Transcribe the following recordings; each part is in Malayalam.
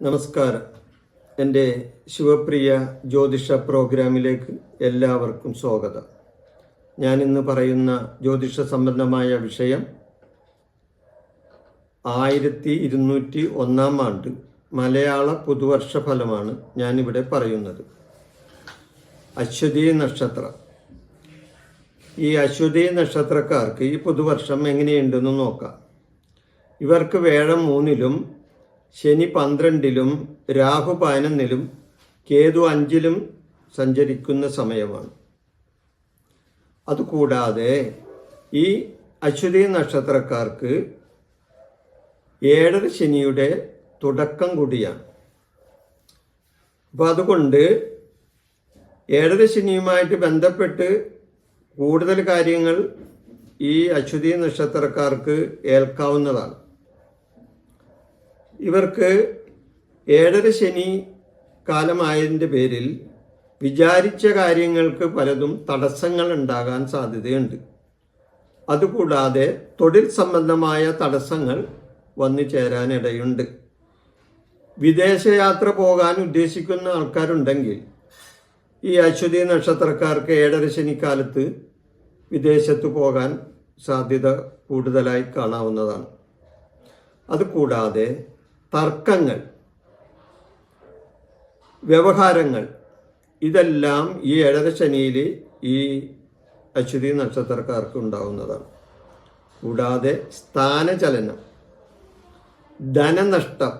നമസ്കാരം. എന്റെ ശിവപ്രിയ ജ്യോതിഷ പ്രോഗ്രാമിലേക്ക് എല്ലാവർക്കും സ്വാഗതം. ഞാൻ ഇന്ന് പറയുന്ന ജ്യോതിഷ സംബന്ധമായ വിഷയം ആയിരത്തി ഇരുന്നൂറ്റി ഒന്നാം ആണ്ട് മലയാള പുതുവർഷ ഫലമാണ് ഞാനിവിടെ പറയുന്നത്. അശ്വതി നക്ഷത്രം. ഈ അശ്വതി നക്ഷത്രക്കാർക്ക് ഈ പുതുവർഷം എങ്ങനെയുണ്ടെന്ന് നോക്കാം. ഇവർക്ക് വേഴം മൂന്നിലും ശനി പന്ത്രണ്ടിലും രാഹു പതിനൊന്നിലും കേതു അഞ്ചിലും സഞ്ചരിക്കുന്ന സമയമാണ്. അതുകൂടാതെ ഈ അശ്വതി നക്ഷത്രക്കാർക്ക് ഏഴര ശനിയുടെ തുടക്കം കൂടിയാണ്. അപ്പോൾ അതുകൊണ്ട് ഏഴര ശനിയുമായിട്ട് ബന്ധപ്പെട്ട് കൂടുതൽ കാര്യങ്ങൾ ഈ അശ്വതി നക്ഷത്രക്കാർക്ക് ഏൽക്കാവുന്നതാണ്. ഇവർക്ക് ഏഴര ശനി കാലമായതിന്റെ പേരിൽ വിചാരിച്ച കാര്യങ്ങൾക്ക് പലതും തടസ്സങ്ങൾ ഉണ്ടാകാൻ സാധ്യതയുണ്ട്. അതുകൂടാതെ തൊഴിൽ സംബന്ധമായ തടസ്സങ്ങൾ വന്നു ചേരാനിടയുണ്ട്. വിദേശയാത്ര പോകാൻ ഉദ്ദേശിക്കുന്ന ആൾക്കാരുണ്ടെങ്കിൽ ഈ അശ്വതി നക്ഷത്രക്കാർക്ക് ഏഴര ശനിക്കാലത്ത് വിദേശത്ത് പോകാൻ സാധ്യത കൂടുതലായി കാണാവുന്നതാണ്. അതുകൂടാതെ തർക്കങ്ങൾ വ്യവഹാരങ്ങൾ ഇതെല്ലാം ഈ ഏഴര ശനിയിൽ ഈ അശ്വതി നക്ഷത്രക്കാർക്ക് ഉണ്ടാവുന്നതാണ്. കൂടാതെ സ്ഥാനചലനം ധനനഷ്ടം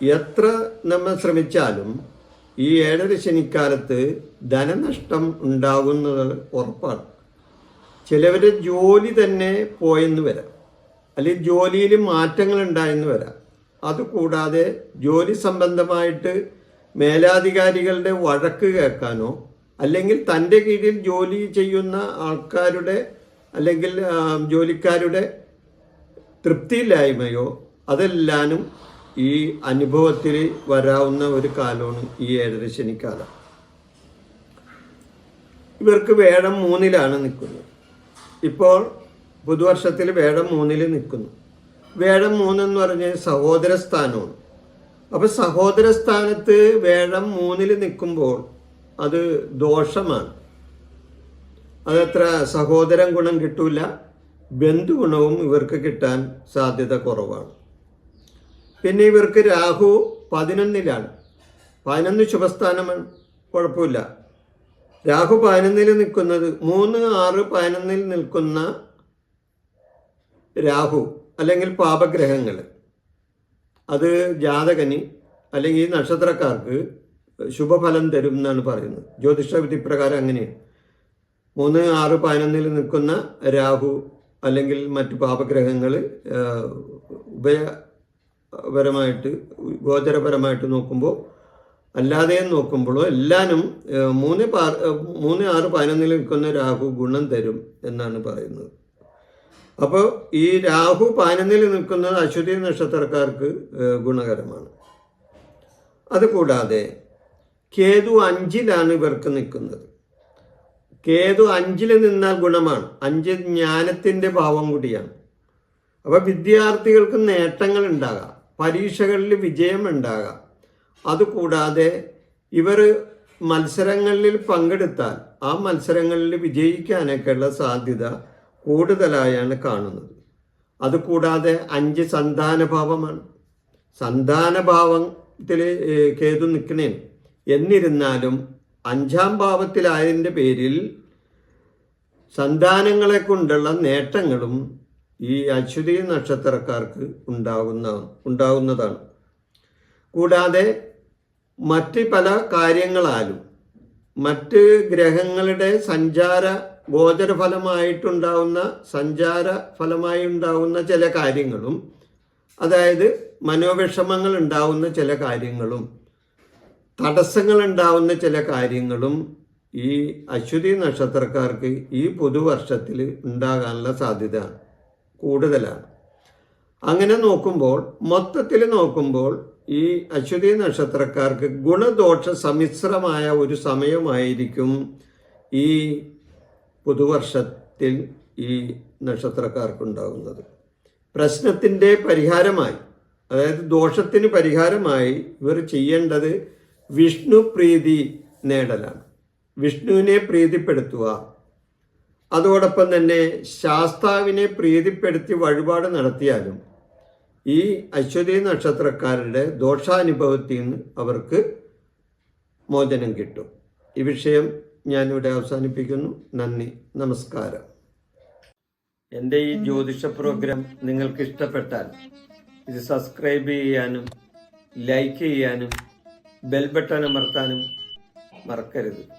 എത്ര നമ്മൾ ശ്രമിച്ചാലും ഈ ഏഴര ശനിക്കാലത്ത് ധനനഷ്ടം ഉണ്ടാകുന്നത് ഉറപ്പാണ്. ചിലവരുടെ ജോലി തന്നെ പോയെന്ന് വരാം. അല്ലെങ്കിൽ ജോലിയിൽ മാറ്റങ്ങൾ ഉണ്ടായെന്ന് വരാം. അതുകൂടാതെ ജോലി സംബന്ധമായിട്ട് മേലാധികാരികളുടെ വഴക്ക് കേൾക്കാനോ അല്ലെങ്കിൽ തന്റെ കീഴിൽ ജോലി ചെയ്യുന്ന ആൾക്കാരുടെ അല്ലെങ്കിൽ ജോലിക്കാരുടെ തൃപ്തിയില്ലായ്മയോ അതെല്ലാനും ഈ അനുഭവത്തിൽ വരാവുന്ന ഒരു കാലമാണ് ഈ ഏഴര ശനിക്കാലം. ഇവർക്ക് വേടം മൂന്നിലാണ് നിൽക്കുന്നത്. ഇപ്പോൾ പുതുവർഷത്തിൽ വേടം മൂന്നിൽ നിൽക്കുന്നു. വേടം മൂന്നെന്ന് പറഞ്ഞാൽ സഹോദര സ്ഥാനമാണ്. അപ്പോൾ സഹോദര സ്ഥാനത്ത് വേടം മൂന്നിൽ നിൽക്കുമ്പോൾ അത് ദോഷമാണ്. അതത്ര സഹോദരൻ ഗുണം കിട്ടൂല. ബന്ധുഗുണവും ഇവർക്ക് കിട്ടാൻ സാധ്യത കുറവാണ്. പിന്നെ ഇവർക്ക് രാഹു പതിനൊന്നിലാണ്. പതിനൊന്ന് ശുഭസ്ഥാനമാണ് കുഴപ്പമില്ല. രാഹു പതിനൊന്നിൽ നിൽക്കുന്നത് മൂന്ന് ആറ് പതിനൊന്നിൽ നിൽക്കുന്ന രാഹു അല്ലെങ്കിൽ പാപഗ്രഹങ്ങൾ. അത് ജാതകന് അല്ലെങ്കിൽ നക്ഷത്രക്കാർക്ക് ശുഭഫലം തരും എന്നാണ് പറയുന്നത്. ജ്യോതിഷ വിധിപ്രകാരം അങ്ങനെയാണ്. മൂന്ന് ആറ് പതിനൊന്നിൽ നിൽക്കുന്ന രാഹു അല്ലെങ്കിൽ മറ്റു പാപഗ്രഹങ്ങൾ ഉഭയപരമായിട്ട് ഗോചരപരമായിട്ട് നോക്കുമ്പോൾ അല്ലാതെയും നോക്കുമ്പോഴോ എല്ലാനും മൂന്ന് പാ മൂന്ന് ആറ് പതിനൊന്നിൽ നിൽക്കുന്ന രാഹു ഗുണം തരും എന്നാണ് പറയുന്നത്. അപ്പോൾ ഈ രാഹു പതിനൊന്നിൽ നിൽക്കുന്നത് അശ്വതി നക്ഷത്രക്കാർക്ക് ഗുണകരമാണ്. അതുകൂടാതെ കേതു അഞ്ചിലാണ് ഇവർക്ക് നിൽക്കുന്നത്. കേതു അഞ്ചിൽ നിന്നാൽ ഗുണമാണ്. അഞ്ച് ജ്ഞാനത്തിന്റെ ഭാവം കൂടിയാണ്. അപ്പോൾ വിദ്യാർത്ഥികൾക്ക് നേട്ടങ്ങൾ ഉണ്ടാകാം. പരീക്ഷകളിൽ വിജയം ഉണ്ടാകാം. അതുകൂടാതെ ഇവർ മത്സരങ്ങളിൽ പങ്കെടുത്താൽ ആ മത്സരങ്ങളിൽ വിജയിക്കാനൊക്കെയുള്ള സാധ്യത കൂടുതലായാണ് കാണുന്നത്. അതുകൂടാതെ അഞ്ച് സന്താനഭാവമാണ്. സന്താനഭാവത്തിൽ കേതു നിൽക്കണേ എന്നിരുന്നാലും അഞ്ചാം ഭാവത്തിലായതിന്റെ പേരിൽ സന്താനങ്ങളെ കൊണ്ടുള്ള നേട്ടങ്ങളും ഈ അശ്വതി നക്ഷത്രക്കാർക്ക് ഉണ്ടാകുന്ന ഉണ്ടാകുന്നതാണ്. കൂടാതെ മറ്റ് പല കാര്യങ്ങളാലും മറ്റ് ഗ്രഹങ്ങളുടെ സഞ്ചാര ഗോചര ഫലമായിട്ടുണ്ടാവുന്ന സഞ്ചാര ഫലമായി ഉണ്ടാവുന്ന ചില കാര്യങ്ങളും അതായത് മനോവിഷമങ്ങൾ ഉണ്ടാവുന്ന ചില കാര്യങ്ങളും തടസ്സങ്ങൾ ഉണ്ടാവുന്ന ചില കാര്യങ്ങളും ഈ അശ്വതി നക്ഷത്രക്കാർക്ക് ഈ പുതുവർഷത്തിൽ ഉണ്ടാകാനുള്ള സാധ്യത കൂടുതലാണ്. അങ്ങനെ നോക്കുമ്പോൾ മൊത്തത്തിൽ നോക്കുമ്പോൾ ഈ അശ്വതി നക്ഷത്രക്കാർക്ക് ഗുണദോഷ സമ്മിശ്രമായ ഒരു സമയമായിരിക്കും ഈ പുതുവർഷത്തിൽ ഈ നക്ഷത്രക്കാർക്കുണ്ടാകുന്നത്. പ്രശ്നത്തിന്റെ പരിഹാരമായി അതായത് ദോഷത്തിന് പരിഹാരമായി ഇവർ ചെയ്യേണ്ടത് വിഷ്ണു പ്രീതി നേടലാണ്. വിഷ്ണുവിനെ പ്രീതിപ്പെടുത്തുക അതോടൊപ്പം തന്നെ ശാസ്താവിനെ പ്രീതിപ്പെടുത്തി വഴിപാട് നടത്തിയാലും ഈ അശ്വതി നക്ഷത്രക്കാരുടെ ദോഷാനുഭവത്തിൽ നിന്ന് അവർക്ക് മോചനം കിട്ടും. ഈ വിഷയം ഞാനിവിടെ അവസാനിപ്പിക്കുന്നു. നന്ദി. നമസ്കാരം. എന്റെ ഈ ജ്യോതിഷ പ്രോഗ്രാം നിങ്ങൾക്ക് ഇഷ്ടപ്പെട്ടാൽ ഇത് സബ്സ്ക്രൈബ് ചെയ്യാനും ലൈക്ക് ചെയ്യാനും ബെൽ ബട്ടൺ അമർത്താനും മറക്കരുത്.